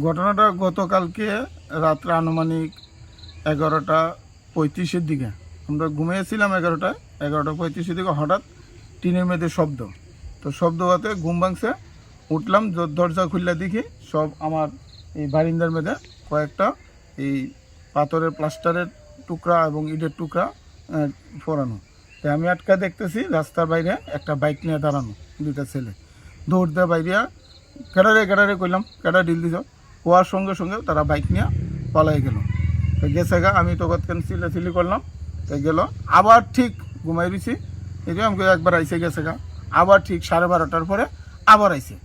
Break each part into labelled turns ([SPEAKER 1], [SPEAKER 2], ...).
[SPEAKER 1] ঘটনাটা গতকালকে রাত্রে আনুমানিক এগারোটা পঁয়ত্রিশের দিকে। আমরা ঘুমিয়েছিলাম এগারোটায় এগারোটা পঁয়ত্রিশের দিকে হঠাৎ টিনের মেয়েদের শব্দ। তো শব্দ হতে ঘুম ভাঙছে, উঠলাম দরজা খুললে দেখি সব আমার এই বারিন্দার মেয়েদের কয়েকটা এই পাথরের প্লাস্টারের টুকরা এবং ইটের টুকরা ফোরানো। তো আমি আটকা দেখতেছি, রাস্তার বাইরে একটা বাইক নিয়ে দাঁড়ানো, দুইটা ছেলে। দৌড় দিয়ে বাইরে, কেডারে কেডারে করলাম কেডা ডিল দিছ? হওয়ার সঙ্গে সঙ্গে তারা বাইক নিয়ে পালাই গেল। তো গেছে গা, আমি তো কতক্ষণ চিল্লাচিল্লি করলাম, তো গেল। আবার ঠিক ঘুমাই দিছি এই যে আমাকে একবার আইসে গেছে গা। আবার ঠিক সাড়ে বারোটার পরে আবার আইসে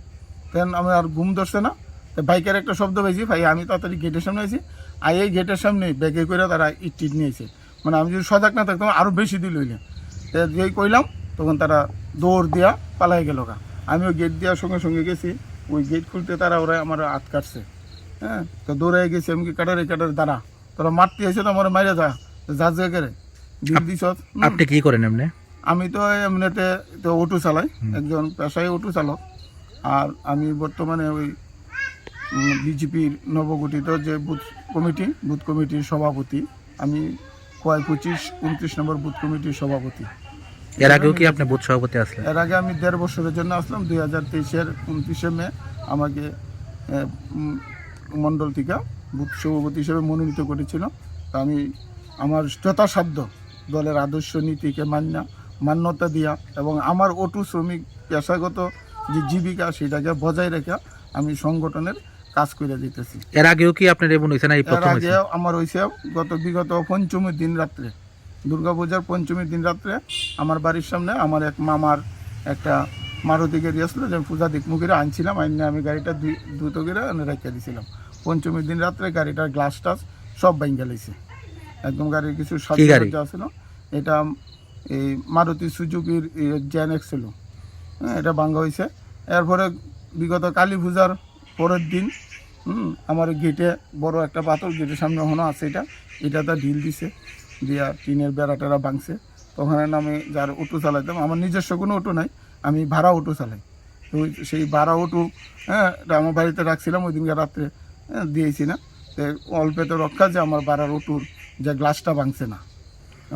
[SPEAKER 1] দেন আমি আর ঘুম ধরছে না। তো বাইকের একটা শব্দ পেয়েছি ভাই, আমি তাড়াতাড়ি গেটের সামনে আইছি। আর এই গেটের সামনে ব্যাগে করে তারা ইট নিয়েছে মানে আমি যদি সজাগ না থাকতাম আরও বেশি দিল হইলে। তো যেই কইলাম, তখন তারা দৌড় দিয়া পালাই গেল গা। আমিও গেট দেওয়ার সঙ্গে সঙ্গে গেছি। ওই গেট খুলতে তারা ওরা আমার হাত কাটছে। হ্যাঁ? তো দৌড়ে গেছি আমি কাটারে কাটারে দাঁড়া। তোরা মারতে এসে তো আমার মাইরে যা যা দিল দিছ
[SPEAKER 2] আপনি কি করেন এমনি?
[SPEAKER 1] আমি তো এমনিতে তো অটো চালাই একজন পেশায় অটো চালক। আর আমি বর্তমানে ওই বিজেপির নবগঠিত যে বুথ কমিটি বুথ কমিটির সভাপতি আমি কয় পঁচিশ উনত্রিশ নম্বর বুথ কমিটির সভাপতি।
[SPEAKER 2] এর আগেও কি আপনি বুথ সভাপতি আসলেন?
[SPEAKER 1] এর আগে আমি দেড় বছরের জন্য আসলাম দুই হাজার তেইশের উনত্রিশে মে আমাকে মণ্ডল থেকে বুথ সভাপতি হিসেবে মনোনীত করেছিল তা আমি আমার যথাসাধ্য দলের আদর্শ নীতিকে মান্য মান্যতা দিয়া এবং আমার অটু শ্রমিক পেশাগত যে জীবিকা সেটাকে বজায় রেখে আমি সংগঠনের কাজ করে দিতেছি।
[SPEAKER 2] এর আগেও কি আপনার এমন হয়েছে না
[SPEAKER 1] এর আগে আমার হয়েছে গত বিগত পঞ্চমীর দিন রাত্রে। দুর্গাপূজার পঞ্চমীর দিন রাত্রে আমার বাড়ির সামনে আমার এক মামার একটা মারুতি গাড়ি আসলো যে আমি পূজা দিকমুখের আনছিলাম আইনে আমি গাড়িটা দ্রুত করে রেখে দিয়েছিলাম পঞ্চমীর দিন রাত্রে গাড়িটার গ্লাস টাস সব বাইঙ্গা লাইছে একদম গাড়ির কিছু
[SPEAKER 2] গাড়ি?
[SPEAKER 1] সাজা ছিল এটা এই মারুতি সুজুকির জ্যান এক্সেল হ্যাঁ এটা ভাঙ্গা হয়েছে এরপরে বিগত কালী পূজার পরের দিন হুম আমার গেটে বড় একটা পাথর গেটের সামনে এখনও আছে এটা। এটা তো ঢিল দিছে দিয়া টিনের বেড়া টেরা ভাঙছে। তখন আমি যার অটো চালাইতাম আমার নিজস্ব কোনো অটো নাই। আমি ভাড়া অটো চালাই। তো সেই ভাড়া অটো হ্যাঁ আমার বাড়িতে রাখছিলাম ওই দিনকে রাত্রে হ্যাঁ, দিয়েছি না। তো অল্পে তো রক্ষা যে আমার ভাড়ার অটোর যে গ্লাসটা ভাঙছে না।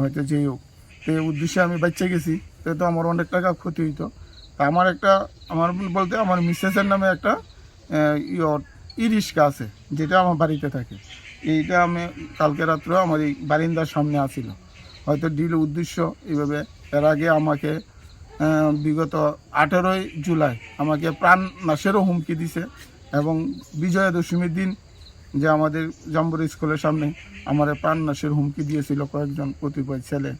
[SPEAKER 1] হয়তো যেই হোক। তো উদ্দেশ্যে আমি বাচ্চা গেছি তো তো আমার অনেক টাকা ক্ষতি হইতো। তা আমার একটা আমার বলতে আমার মিসেসের নামে একটা ই রিক্সা আছে যেটা আমার বাড়িতে থাকে। এইটা আমি কালকে রাত্রে আমার এই বারিন্দার সামনে আসিল। হয়তো ডিল উদ্দেশ্য এইভাবে এর আগে আমাকে বিগত আঠেরোই জুলাই আমাকে প্রাণ নাশেরও হুমকি দিছে এবং বিজয়া দশমীর দিন যে আমাদের জম্বর স্কুলের সামনে আমার প্রাণ নাশের হুমকি দিয়েছিল কয়েকজন কতিপয় ছেলে